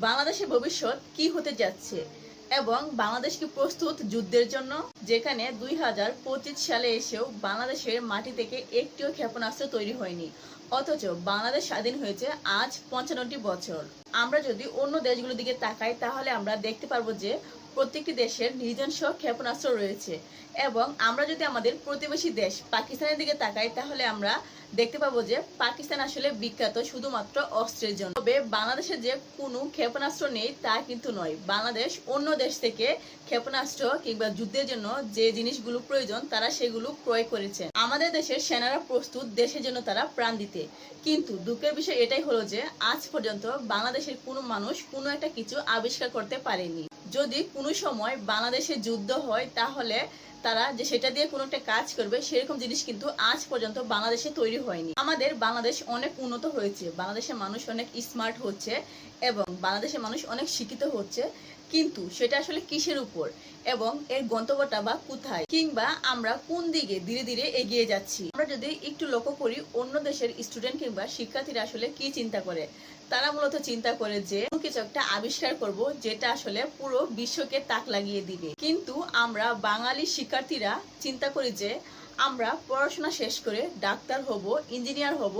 বাংলাদেশের ভবিষ্যৎ কি হতে যাচ্ছে এবং বাংলাদেশ কি প্রস্তুত যুদ্ধের জন্য? যেখানে দুই হাজার পঁচিশ সালে এসেও বাংলাদেশের মাটি থেকে একটিও ক্ষেপণাস্ত্র তৈরি হয়নি। অথচ বাংলাদেশ স্বাধীন হয়েছে আজ পঞ্চান্নটি বছর। আমরা যদি অন্য দেশগুলোর দিকে তাকাই, তাহলে আমরা দেখতে পারব যে প্রত্যেকটি দেশের নিজস্ব ক্ষেপণাস্ত্র রয়েছে। এবং আমরা যদি আমাদের প্রতিবেশী দেশ পাকিস্তানের দিকে তাকাই, তাহলে আমরা দেখতে পাবো যে পাকিস্তান আসলে বিখ্যাত শুধুমাত্র অস্ত্রের জন্য। তবে বাংলাদেশে যে কোনো ক্ষেপণাস্ত্র নেই, তা কিন্তু নয়। বাংলাদেশ অন্য দেশ থেকে ক্ষেপণাস্ত্র কিংবা যুদ্ধের জন্য যে জিনিসগুলো প্রয়োজন, তারা সেগুলো ক্রয় করেছে। আমাদের দেশের সেনারা প্রস্তুত, দেশের জন্য তারা প্রাণ দিতে। কিন্তু দুঃখের বিষয় এটাই হলো যে, আজ পর্যন্ত বাংলাদেশের কোনো মানুষ কোনো একটা কিছু আবিষ্কার করতে পারেনি। যদি কোনো সময় বাংলাদেশে যুদ্ধ হয় তাহলে তারা যে সেটা দিয়ে কোনো একটা কাজ করবে, সেরকম জিনিস কিন্তু আজ পর্যন্ত বাংলাদেশে তৈরি হয়নি। আমাদের বাংলাদেশ অনেক উন্নত হয়েছে, বাংলাদেশের মানুষ অনেক স্মার্ট হচ্ছে এবং বাংলাদেশের মানুষ অনেক শিক্ষিত হচ্ছে, কিন্তু সেটা আসলে কিসের উপর এবং এর গন্তব্যটা বা কোথায় কিংবা আমরা কোন দিকে ধীরে ধীরে এগিয়ে যাচ্ছি? আমরা যদি একটু লক্ষ্য করি, অন্য দেশের স্টুডেন্ট কিংবা শিক্ষার্থীরা আসলে কি চিন্তা করে? তারা মূলত চিন্তা করে যে কিছু একটা আবিষ্কার করব, যেটা আসলে পুরো বিশ্বকে তাক লাগিয়ে দিবে। কিন্তু আমরা বাঙালি শিক্ষার্থীরা চিন্তা করি যে আমরা পড়াশোনা শেষ করে ডাক্তার হব, ইঞ্জিনিয়ার হব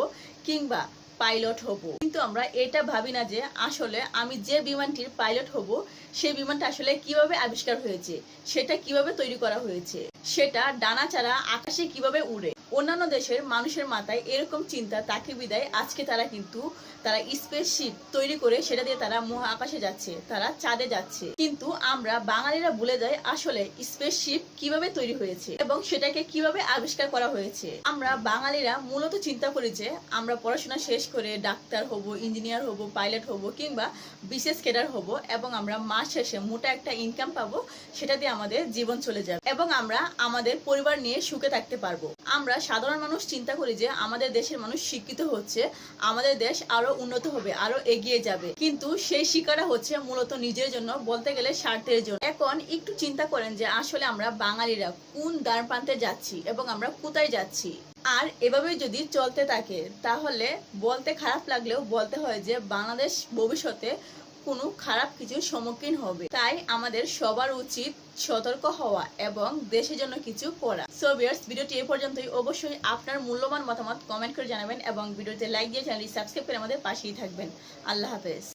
কিংবা পাইলট হব। কিন্তু আমরা এটা ভাবি না যে আসলে আমি যে বিমানটির পাইলট হব, সেই বিমানটা আসলে কীভাবে আবিষ্কার হয়েছে, সেটা কীভাবে তৈরি করা হয়েছে, সেটা ডানা ছাড়া আকাশে কীভাবে উড়ে। অন্যান্য দেশের মানুষের মাথায় এরকম চিন্তা, তাকে বিদায় আজকে তারা কিন্তু তারা স্পেসশিপ তৈরি করে সেটা দিয়ে তারা মহা আকাশে যাচ্ছে, তারা চাঁদে যাচ্ছে। কিন্তু আমরা বাঙালিরা ভুলে যাই আসলে স্পেসশিপ কীভাবে তৈরি হয়েছে এবং সেটাকে কীভাবে আবিষ্কার করা হয়েছে। আমরা বাঙালিরা মূলত চিন্তা করি যে আমরা পড়াশোনা শেষ করে ডাক্তার হব ইঞ্জিনিয়ার হব পাইলট হব কিংবা বিশেষ কেডার হব এবং আমরা মাস শেষে মোটা একটা ইনকাম পাবো, সেটা দিয়ে আমাদের জীবন চলে যাবে এবং আমরা আমাদের পরিবার নিয়ে সুখে থাকতে পারব। আমরা সাধারণ মানুষ চিন্তা করি যে আমাদের দেশের মানুষ শিক্ষিত হচ্ছে, আমাদের দেশ আরও উন্নত হবে, আরও এগিয়ে যাবে। কিন্তু সেই শিকারা হচ্ছে মূলত নিজের জন্য, বলতে গেলে স্বার্থের জন্য। এখন একটু চিন্তা করেন যে আসলে আমরা বাঙালিরা কোন দ্বার প্রান্তে যাচ্ছি এবং আমরা কোথায় যাচ্ছি? আর এভাবে যদি চলতে থাকে, তাহলে বলতে খারাপ লাগলেও বলতে হয় যে বাংলাদেশ ভবিষ্যতে কোনো খারাপ কিছুর সম্মুখীন হবে। তাই আমাদের সবার উচিত সতর্ক হওয়া এবং দেশের জন্য কিছু করা। সো বিয়ার্স ভিডিওটি এ পর্যন্তই। অবশ্যই আপনার মূল্যবান মতামত কমেন্ট করে জানাবেন এবং ভিডিওতে লাইক দিয়ে চ্যানেলটি সাবস্ক্রাইব করে আমাদের পাশেই থাকবেন। আল্লাহ হাফেজ।